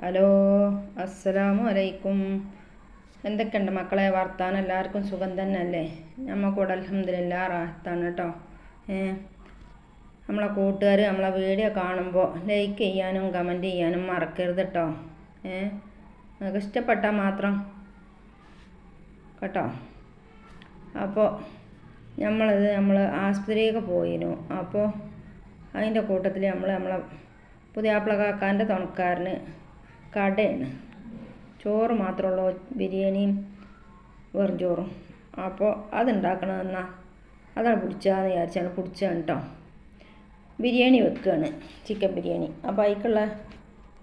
Hello അസ്സലാമു അലൈക്കും. എന്തൊക്കെയുണ്ട് മക്കളെ? വർത്താനം എല്ലാവർക്കും സുഖം തന്നെ അല്ലേ നമുക്കിവിടെ അലഹമില്ല റാഹത്താണ് കേട്ടോ. ഏ നമ്മളെ കൂട്ടുകാർ നമ്മളെ വീഡിയോ കാണുമ്പോൾ ലൈക്ക് ചെയ്യാനും കമന്റ് ചെയ്യാനും മറക്കരുത് കേട്ടോ. ഏ നിങ്ങൾക്ക് ഇഷ്ടപ്പെട്ടാൽ മാത്രം കേട്ടോ. അപ്പോൾ നമ്മളത് നമ്മൾ ആശുപത്രിയൊക്കെ പോയിരുന്നു. അപ്പോൾ അതിന്റെ കൂട്ടത്തിൽ നമ്മൾ നമ്മളെ പുതിയാപ്പിള കാക്കാന്റെ തുണക്കാരന് കടയാണ് ചോറ് മാത്രമുള്ളൂ ബിരിയാണിയും വെറും ചോറും. അപ്പോൾ അതുണ്ടാക്കണമെന്നാ അതാണ് പിടിച്ചാന്ന് വിചാരിച്ചാണ് പിടിച്ചാണ് കേട്ടോ ബിരിയാണി വെക്കുകയാണ് ചിക്കൻ ബിരിയാണി. അപ്പോൾ അതിക്കുള്ള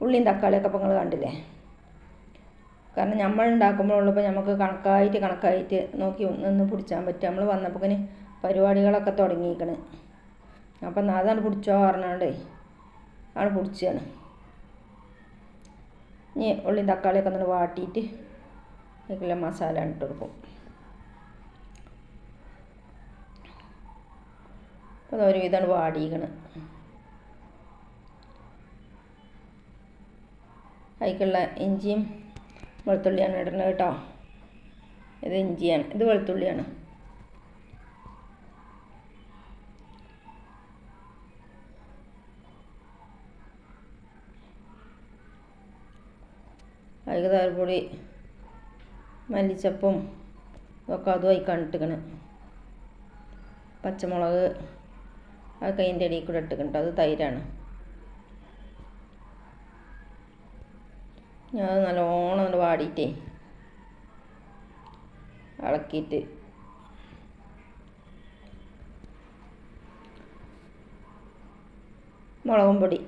ഉള്ളിയും തക്കാളിയൊക്കെ അപ്പോൾ നിങ്ങൾ കണ്ടില്ലേ? കാരണം നമ്മൾ ഉണ്ടാക്കുമ്പോഴുള്ളപ്പോൾ നമുക്ക് കണക്കായിട്ട് കണക്കായിട്ട് നോക്കി നിന്ന് പിടിച്ചാൻ പറ്റും. നമ്മൾ വന്നപ്പോൾ പരിപാടികളൊക്കെ തുടങ്ങിയിരിക്കണ് അപ്പം അതാണ് പിടിച്ചോ പറഞ്ഞാണ്ടേ ആണ് പിടിച്ചാണ് ഇനി ഉള്ളിയും തക്കാളിയൊക്കെ ഒന്ന് വാട്ടിയിട്ട് അതിലെ മസാല ഇട്ട് കൊടുക്കും. അപ്പോൾ അത് ഒരുവിധമാണ് വാടിയിക്കണ് അതിക്കുള്ള ഇഞ്ചിയും വെളുത്തുള്ളിയാണ് ഇടുന്നത് കേട്ടോ. ഇത് ഇഞ്ചിയാണ് ഇത് വെളുത്തുള്ളിയാണ്. പൊടി മല്ലിച്ചപ്പും ഒക്കെ അതും ആയി കണ്ടിട്ടിക്കണ്. പച്ചമുളക് അതൊക്കെ അതിന്റെ ഇടയിൽ കൂടെ ഇട്ടിട്ടുണ്ട് അത് തൈരാണ്. ഞാൻ നല്ലോണം ഒന്ന് വാടിയിട്ടേ ഇളക്കിയിട്ട് മുളകും പൊടി.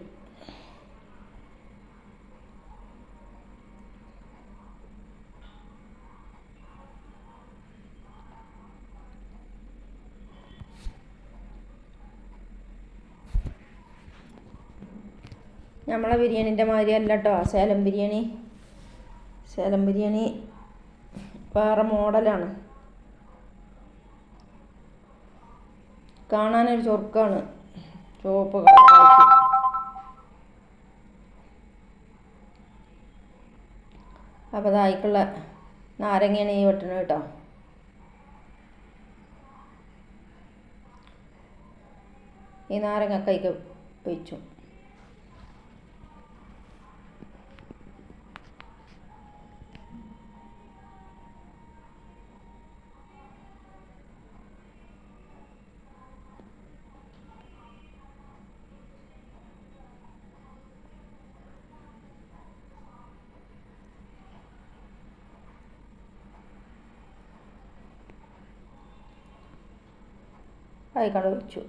നമ്മളെ ബിരിയാണിന്റെ മാതിരി അല്ല കേട്ടോ സേലം ബിരിയാണി. സേലം ബിരിയാണി വേറെ മോഡലാണ്. കാണാനൊരു ചൊറുക്കാണ് ചുവപ്പ് കളറായിട്ട് അപ്പോൾ അതായിക്കുള്ള നാരങ്ങയാണ് ഈ വെട്ടണ കേട്ടോ ഈ നാരങ്ങ കൈക്ക് ഒഴിച്ചു അതിക്കട വെച്ചു.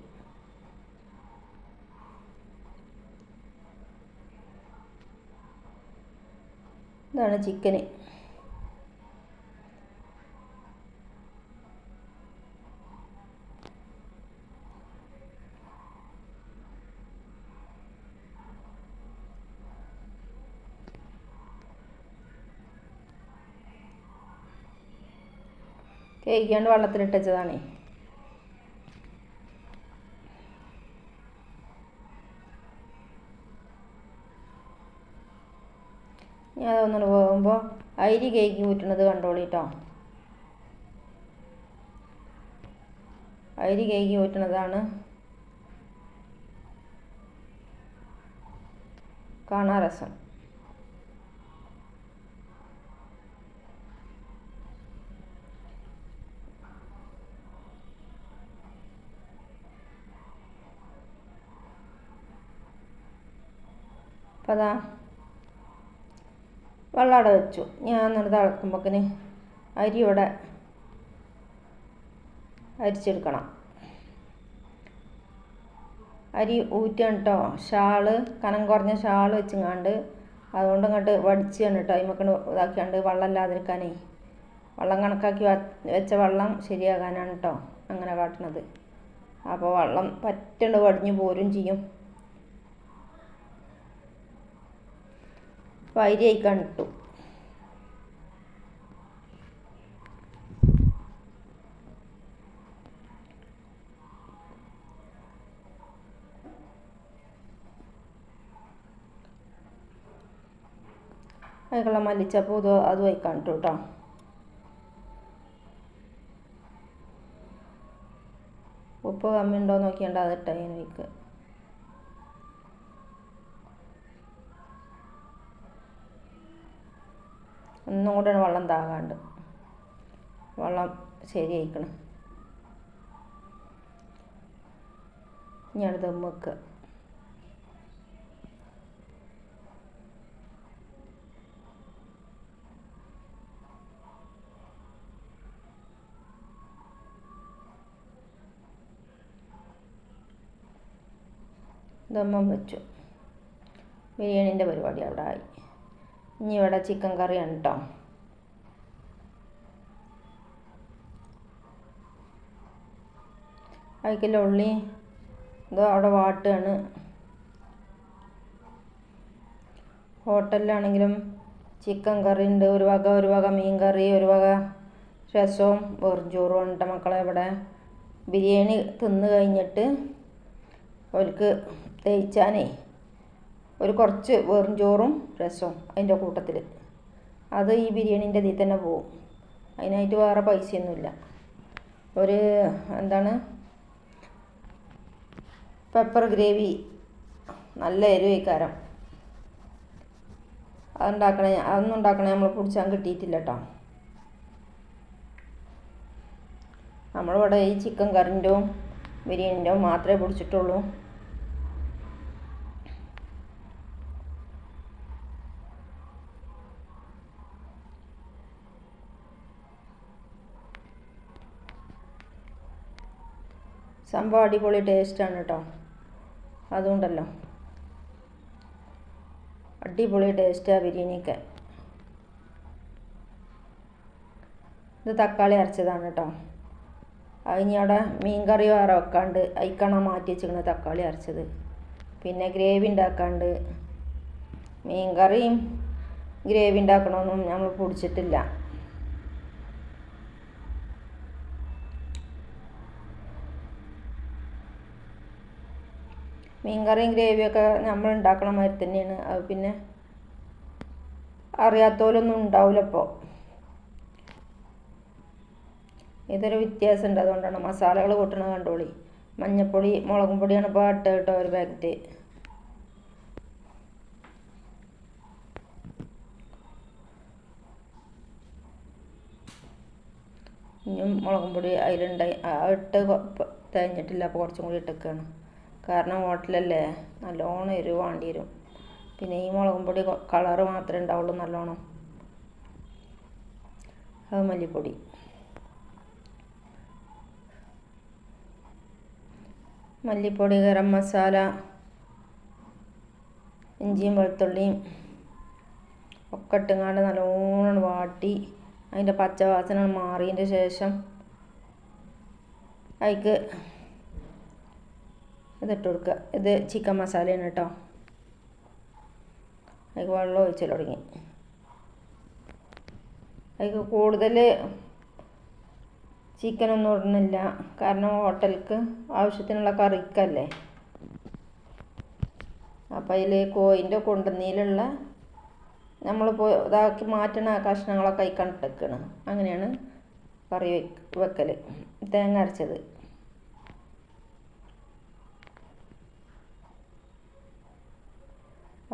ഇതാണ് ചിക്കന്. കേക്കാണ്ട് വെള്ളത്തിലിട്ടച്ചതാണേ. ഞാൻ അതൊന്നുകൂടെ പോകുമ്പോൾ അരി കേക്ക് ഊറ്റുന്നത് കണ്ടോളിട്ടോ അരി കേക്ക് ഊറ്റുന്നതാണ് കാണാൻ രസം. അപ്പോൾ അതാ വെള്ളം വെച്ചു. ഞാൻ എന്നിട്ട് തിളക്കുമ്പോക്കിന് അരി ഇവിടെ അരിച്ചെടുക്കണം. അരി ഊറ്റാണ് കേട്ടോ ഷാൾ കനം കുറഞ്ഞ ഷാൾ വെച്ചിങ്ങാണ്ട് അതുകൊണ്ട് ഇങ്ങോട്ട് വടിച്ചാണ് കേട്ടോ അതിമക്കൊണ്ട് ഇതാക്കിയാണ്ട് വെള്ളം ഇല്ലാതിരിക്കാനേ വെള്ളം കണക്കാക്കി വെച്ച വെള്ളം ശരിയാകാനാണ് കേട്ടോ അങ്ങനെ കാട്ടണത്. അപ്പോൾ വെള്ളം പറ്റുണ്ട് വടിഞ്ഞു പോരും ചെയ്യും. അപ്പോൾ കണ്ടു അതിനുള്ള മല്ലിച്ചപ്പൂ ഇത് അത് കണ്ടു കേട്ടോ. ഉപ്പ് കമ്മി ഉണ്ടോ നോക്കിയാണ്ട് അത് ഇട്ട ഒന്നും വെള്ളം താകാണ്ട്. വെള്ളം ശരിയായിക്കണം. ഞാൻ ദം വെക്കുക ദമ്മം വെച്ചു. ബിരിയാണീന്റെ പരിപാടി അവിടെ ആയി. ഇനി ഇവിടെ ചിക്കൻ കറിയാണ് കേട്ടോ അതിക്കുള്ള ഉള്ളി. ഇത് അവിടെ വാട്ടുകയാണ്. ഹോട്ടലിലാണെങ്കിലും ചിക്കൻ കറി ഉണ്ട്. ഒരു വക ഒരു വക മീൻ കറി ഒരു വക രസവും. വെറും ചോറും ഉണ്ട് മക്കളെ ഇവിടെ. ബിരിയാണി തിന്ന് കഴിഞ്ഞിട്ട് അവർക്ക് ദഹിച്ചാനേ ഒരു കുറച്ച് വെറും ചോറും രസവും അതിന്റെ കൂട്ടത്തിൽ. അത് ഈ ബിരിയാണീന്റെ ഇതിൽ തന്നെ പോവും. അതിനായിട്ട് വേറെ പൈസയൊന്നുമില്ല. ഒരു എന്താണ്? പെപ്പർ ഗ്രേവി നല്ല എരിവൈക്കാരം അതുണ്ടാക്കണേ അതൊന്നും ഉണ്ടാക്കണേ നമ്മൾ പിടിച്ചാൽ കിട്ടിയിട്ടില്ല കേട്ടോ നമ്മളിവിടെ ഈ ചിക്കൻ കറിന്റെയും ബിരിയാണിന്റെയും മാത്രമേ പിടിച്ചിട്ടുള്ളൂ സംഭവം അടിപൊളി ടേസ്റ്റാണ് കേട്ടോ അതുകൊണ്ടല്ലോ. അടിപൊളി ടേസ്റ്റാണ് ബിരിയാണിയൊക്കെ. ഇത് തക്കാളി അരച്ചതാണ് കേട്ടോ അത് ഇനി അവിടെ മീൻ കറി വേറെ വെക്കാണ്ട് അതിക്കാണ് മാറ്റി വെച്ചിരിക്കുന്നത് തക്കാളി അരച്ചത്. പിന്നെ ഗ്രേവി ഉണ്ടാക്കാണ്ട് മീൻ കറിയും ഗ്രേവി ഉണ്ടാക്കണമെന്നും നമ്മൾ പൊടിച്ചിട്ടില്ല. മീൻ കറിയും ഗ്രേവിയൊക്കെ നമ്മൾ ഉണ്ടാക്കണ മാതിരി തന്നെയാണ്. അത് പിന്നെ അറിയാത്തവരൊന്നും ഉണ്ടാവില്ല ഇപ്പോൾ ഇതൊരു വ്യത്യാസമുണ്ട്. അതുകൊണ്ടാണ് മസാലകൾ കൂട്ടണത് കണ്ടോളി. മഞ്ഞപ്പൊടി മുളകും പൊടിയാണ് ഇപ്പോൾ ഇട്ട് കേട്ടോ ഒരു പാക്കറ്റ്. ഇനിയും മുളകും പൊടി അതിലുണ്ടായി. ഇട്ട് തേഞ്ഞിട്ടില്ല. അപ്പോൾ കുറച്ചും കൂടി ഇട്ടേക്കാണ്. കാരണം ഹോട്ടലല്ലേ? നല്ലോണം എരിവ് വേണ്ടി വരും. പിന്നെ ഈ മുളകും പൊടി കളറ് മാത്രമേ ഉണ്ടാവുള്ളൂ നല്ലോണം. അത് മല്ലിപ്പൊടി. മല്ലിപ്പൊടി ഗരം മസാല ഇഞ്ചിയും വെളുത്തുള്ളിയും ഒക്കെ ഇട്ടുങ്ങാണ്ട് നല്ലോണം വാട്ടി അതിന്റെ പച്ചവാസന മാറിയതിന്റെ ശേഷം അതിക്ക് ഇതിട്ട് കൊടുക്കുക ഇത് ചിക്കൻ മസാലയാണ് കേട്ടോ. അതിക്ക് വെള്ളം ഒഴിച്ചു തുടങ്ങി. അതിക്ക് കൂടുതൽ ചിക്കനൊന്നും ഇടുന്നില്ല. കാരണം ഹോട്ടലിക്ക് ആവശ്യത്തിനുള്ള കറിക്കല്ലേ. അപ്പം അതിൽ കോയിന്റെ കൊണ്ടുന്നീലുള്ള നമ്മളിപ്പോൾ ഇതാക്കി മാറ്റണ കഷ്ണങ്ങളൊക്കെ അതിൽ ഇട്ടേക്കാണ്. അങ്ങനെയാണ് കറി വെക്കൽ തേങ്ങ അരച്ചത്.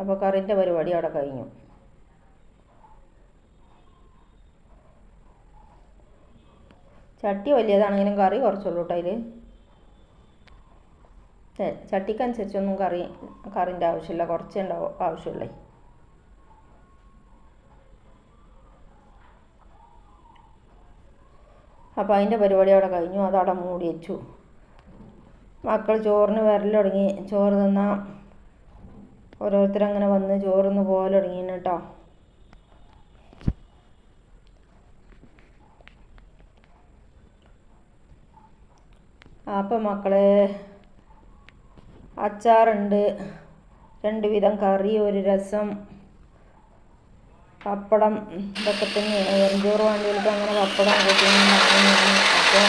അപ്പോൾ കറിന്റെ പരിപാടി അവിടെ കഴിഞ്ഞു. ചട്ടി വലിയതാണെങ്കിലും കറി കുറച്ചുള്ളൂ കേട്ടോ അതിൽ ചട്ടിക്കനുസരിച്ചൊന്നും കറി കറിന്റെ ആവശ്യമില്ല. കുറച്ചേ ഉണ്ടാവും ആവശ്യമുള്ളേ. അപ്പോൾ അതിന്റെ പരിപാടി അവിടെ കഴിഞ്ഞു. അതവിടെ മൂടി വെച്ചു. മക്കൾ ചോറിന് വിരൽ തുടങ്ങി. ചോറ് തിന്നാൽ ഓരോരുത്തരങ്ങനെ വന്ന് ചോറുന്ന് പോലെ തുടങ്ങിയാണ് കേട്ടോ അപ്പം മക്കളെ അച്ചാറുണ്ട് രണ്ട് വിധം കറി ഒരു രസം പപ്പടം ഇതൊക്കെ തന്നെയാണ് വെറുംചോറ് വേണ്ടിയിട്ട് അങ്ങനെ പപ്പടം കൂട്ടിയാണ് അപ്പോൾ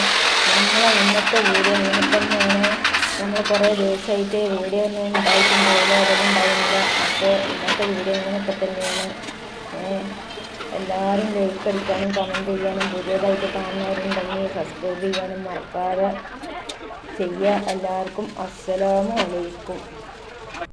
നമ്മളെ ഇന്നത്തെ വീഡിയോ തന്നെയാണ് നമ്മൾ കുറേ ദിവസമായിട്ട് വീഡിയോ ഒന്നും ഉണ്ടായിട്ടുണ്ടാവില്ല അതൊന്നും ഉണ്ടായിരുന്നില്ല. അപ്പോൾ ഇന്നത്തെ വീഡിയോ ഇങ്ങനെയൊക്കെ തന്നെയാണ്. എല്ലാവരും ലൈക്ക് അടിക്കാനും കമന്റ് ചെയ്യാനും പുതിയതായിട്ട് കാണുന്നവരുണ്ടെങ്കിൽ സബ്സ്ക്രൈബ് ചെയ്യാനും മറക്കാതെ ചെയ്യുക എല്ലാവർക്കും അസ്സലാമു അലൈക്കും.